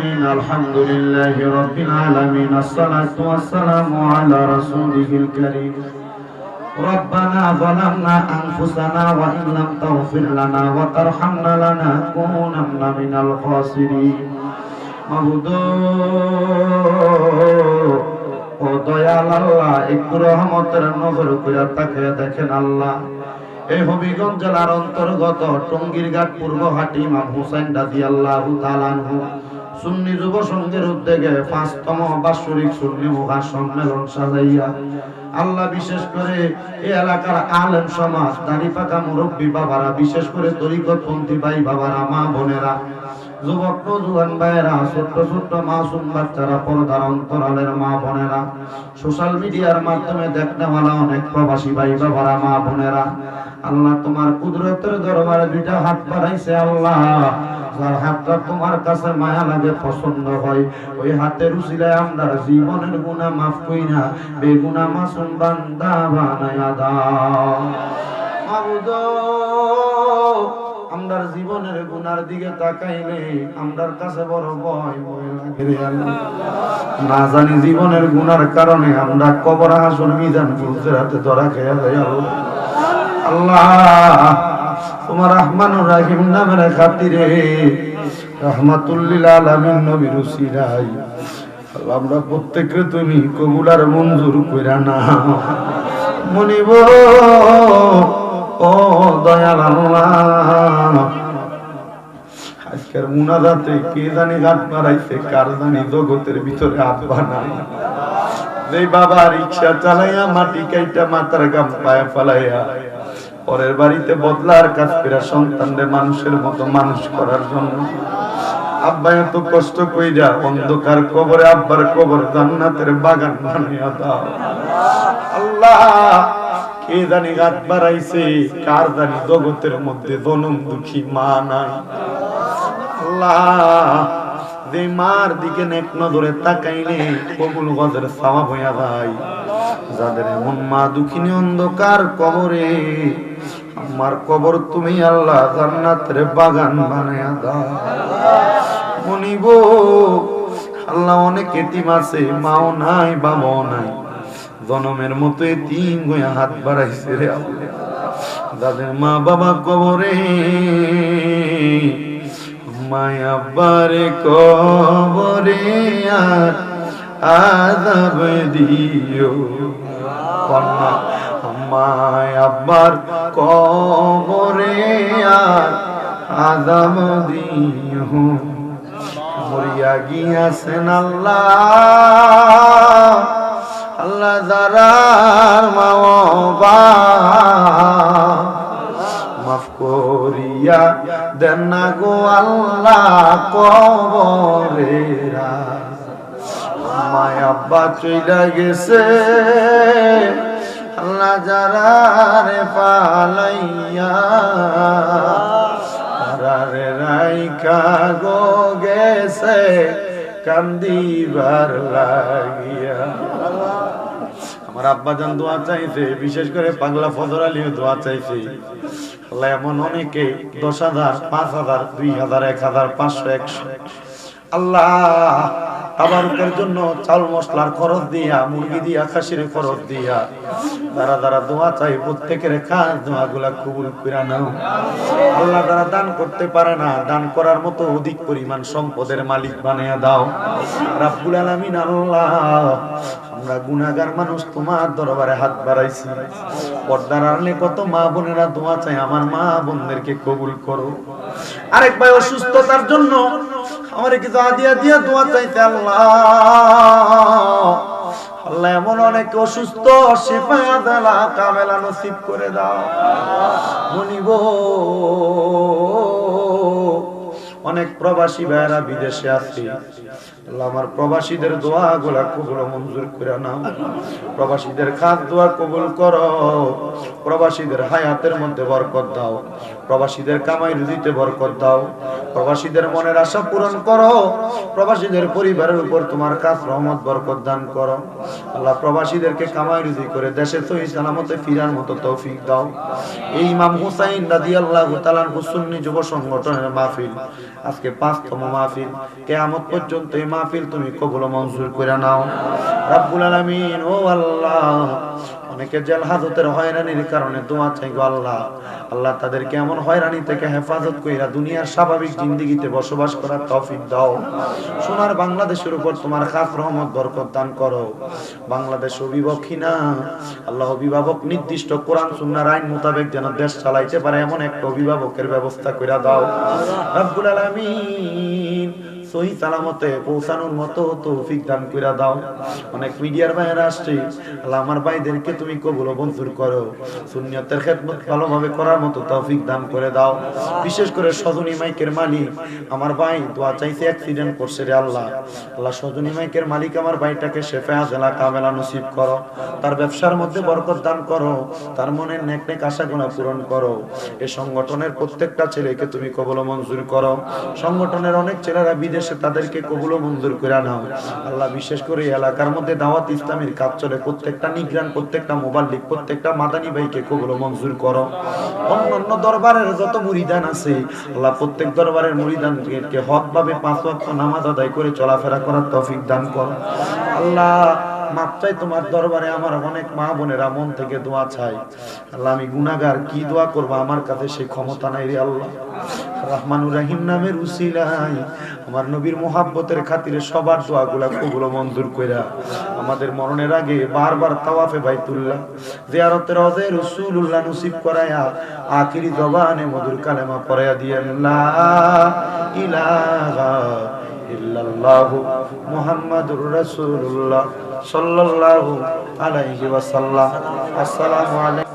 العالمين الحمد لله رب العالمين الصلاة والسلام على رسوله الكريم ربنا ظلمنا أنفسنا وإن لم تغفر لنا وترحمنا لنكونن من الخاسرين মাহুদ ও দয়াল আল্লাহ একটু রহমতের নজর করে তাকে দেখেন আল্লাহ এই হবিগঞ্জ জেলার অন্তর্গত টঙ্গির ঘাট পূর্বহাটি ইমাম হুসাইন রাজি আল্লাহ তালানহু সুন্নি যুব সংঘের উদ্যোগে পাঁচতম বাৎসরিক সুন্নি মহা সম্মেলন সাজাইয়া আল্লাহ বিশেষ করে এ এলাকার আলেম সমাজ, দাড়ি পাকা মুরব্বী বাবারা, বিশেষ করে তরিকতপন্থী ভাই বাবারা, মা বোনেরা যুবক নজুয়ান ভাইয়েরা, ছোট্ট ছোট্ট মাসুম বাচ্চারা পর্দার অন্তরালের মা বোনেরা সোশ্যাল মিডিয়ার মাধ্যমে দেখনেওয়ালা অনেক প্রবাসী ভাই বাবারা, মা বোনেরা। আল্লাহ তোমার কুদরতের দরবারে দুইটা হাত বাড়াইছে আল্লাহ। যার হাতটা তোমার কাছে মায়া লাগে, পছন্দ হয়, ওই হাতের উসিলায় আমরা জীবনের গুণা মাফ কইরা বেগুনা মাসুম বান্দা বানায়া দাও। মাবুদ আমরার জীবনের গুনার দিকে তাকাইলে আমরার কাছে বড় ভয় না জানি জীবনের গুনার কারণে আমরা কবর হাসন মিজান ফুলসের হাতে ধরা খেয়ে যাই আল্লাহ। তোমার রহমানুর রাহিম নামের খাতিরে রহমাতুল্লিল আলামিন নবীর উসিরাই আমরা প্রত্যেককে তুমি কবুলার মঞ্জুর কইরা না মনিব ও দয়াল আল্লাহ। আজকের মুনাজাতে কে জানি গাছ মারাইছে কার জানি জগতের ভিতরে আব্বা নাই যে বাবা রিক্সা চালাইয়া মাটি কাইটা মাথার গাম পায়ে ফালাইয়া পরের বাড়িতে বদলার কাজ করে সন্তানদের মানুষের মতো মানুষ করার জন্য। আব্বা এত কষ্ট কইরা অন্ধকার কবরে আব্বার কবর জান্নাতের বাগান বানাইয়া দাও। আল্লাহ! কে জানি গাছ বাড়াইছে, কার জানি জগতের মধ্যে জনম দুঃখী মা নাই। আল্লাহ, যে মার দিকে নেক নজরে তাকাইলে কবুল গজের সাওয়াব হইয়া যায়। যাদের এমন মা দুঃখিনী অন্ধকার কবরে, আমার কবর তুমি আল্লাহ জান্নাতের বাগান বানায়া দাও। মনিব, আল্লাহ অনেক এতিম আছে, মাও নাই, বাবাও নাই। জনমের মতো এতিম গয়া হাত বাড়াইছে রে যাদের মা বাবা কবরে মায়াবারে কবরে আর আজাব দিও কন্যা মায় আব্বার কবরে আর আজাব দিও মরিয়া গিয়াছেন আল্লাহ। আল্লাহ যারার মাওবা মাফ করিয়া দেন না গো আল্লাহ কবরেরা মায় আব্বা চইলা গেছে। আল্লাহ যারা রে পালাইয়া তারারে গো গেছে, কান্দিবার লাগিয়া। আমার আব্বা জান দোয়া চাইছে, বিশেষ করে পাগলা ফজর আলীও দোয়া চাইছে। আল্লাহ এমন অনেকে দশ হাজার, পাঁচ হাজার, দুই হাজার, এক হাজার, পাঁচশো, একশো। আল্লাহ জন্য চাল মশলার খরচ দিয়া, মুরগি দিয়া, খাসির খরচ দিয়া, যারা যারা দোয়া চাই প্রত্যেকের আল্লাহ যারা দান করতে পারে না, দান করার মতো অধিক পরিমাণ সম্পদের মালিক বানিয়ে দাও। রাব্বুল আলামিন আল্লাহ আমরা গুনাহগার মানুষ, তোমার দরবারে হাত বাড়াইছি। পর্দার আড়ালে কত মা বোনেরা দোয়া চাই আমার মা বোনদেরকে কবুল করো। আরেক ভাই অসুস্থতার জন্য আমার কিছু আদিয়া দিয়া দোয়া চাইতে আল্লাহ। আল্লাহ এমন অনেক অসুস্থ শেফায়া দেলা, কামেলা নসিব করে দাও। মনিব অনেক প্রবাসী ভাইরা বিদেশে আছে। আল্লাহ আমার প্রবাসীদের দোয়া গুলা কবুল মঞ্জুর করে নাও। প্রবাসীদের খাত দোয়া কবুল করো। প্রবাসীদের হায়াতের মধ্যে বরকত দাও। প্রবাসীদের কামাই রুজিতে বরকত দাও। প্রবাসীদের মনের আশা পূরণ করো। প্রবাসীদের পরিবারের উপর তোমার কাজ রহমত, বরকত দান করো। আল্লাহ প্রবাসীদেরকে কামাই রুজি করে দেশে সহি সালামতে ফিরার মতো তৌফিক দাও। এই ইমাম হুসাইন রাদিয়াল্লাহু তাআলা সুন্নি যুব সংগঠনের মাহফিল। আজকে পাঁচতম মাহফিল। কেয়ামত পর্যন্ত এই মাহফিল তুমি কবুল মঞ্জুর করে নাও। রাব্বুল আলামিন, ও আল্লাহ অনেকে জেল হাজতের হয়রানির কারণে দোয়া চাই গো আল্লাহ। আল্লাহ তাদেরকে এমন হয়রানি থেকে হেফাজত কইরা দুনিয়ার স্বাভাবিক জিন্দিগিতে বসবাস করার তৌফিক দাও। সোনার বাংলাদেশের উপর তোমার খাস রহমত, বরকত দান করো। বাংলাদেশ অভিভাবকই না। আল্লাহ অভিভাবক নির্দিষ্ট কোরআন সুন্নাহর আইন মোতাবেক যেন দেশ চালাইতে পারে, এমন একটা অভিভাবকের ব্যবস্থা কইরা দাও। রব্বুল আলামিন। সহি সালামতে পৌঁছানোর মতো তৌফিক দান করে দাও। অনেক মিডিয়ার ভাইয়েরা আসছে, আল্লাহ আমার ভাইদেরকে তুমি কবুল মঞ্জুর করো। সুন্নিয়তের খেদমত ভালোভাবে করার মতো তৌফিক দান করে দাও। বিশেষ করে সজনী মাইকের মালিক, আমার ভাই দোয়া চাইছে অ্যাক্সিডেন্ট করছে রে আল্লাহ। আল্লাহ সজনী মাইকের মালিক আমার ভাইটাকে শেফে আজলা কামেলা নসিব করো। তার ব্যবসার মধ্যে বরকত দান করো। তার মনের নেক নেক আশাগুলো পূরণ করো। এই সংগঠনের প্রত্যেকটা ছেলেকে তুমি কবল মঞ্জুর করো। সংগঠনের অনেক ছেলেরা বিদেশে তাদেরকে কবুল মঞ্জুর করে নাও আল্লাহ বিশেষ করে এলাকার মধ্যে দাওয়াত ইসলামের কাজ চলে। প্রত্যেকটা নিগ্রান, প্রত্যেকটা মোবাল্লিক প্রত্যেকটা মাদানী ভাইকে কবুল মঞ্জুর করো। অন্যান্য দরবারের যত মুরিদান আছে, আল্লাহ প্রত্যেক দরবারের মুরিদানকে হকভাবে পাঁচ ওয়াক্ত নামাজ আদায় করে চলাফেরা করার তৌফিক দান করো। আল্লাহ মাত্রায় তোমার দরবারে আমার অনেক মা বোনেরা মন থেকে দোয়া চাই আল্লাহ, আমি গুনাগার কি দোয়া করব? আমার কাছে সেই ক্ষমতা নাই রে আল্লাহ। রহমানুর রাহিম নামের উসিলাই আমার নবীর মোহাব্বতের খাতিরে সবার দোয়াগুলা কবুল মঞ্জুর কইরা আমাদের মরণের আগে বারবার তাওয়াফে বাইতুল্লাহ, জিয়ারতের হজে রাসূলুল্লাহ নসিব করায়া আখিরি জবানে মধুর কালেমা পড়ায়া দিয়েন লা ইলাহা ইল্লাল্লাহু মুহাম্মাদুর রাসূলুল্লাহ সাল্লাল্লাহু আলাইহি ওয়াসাল্লাম। আসসালামু আলাইকুম।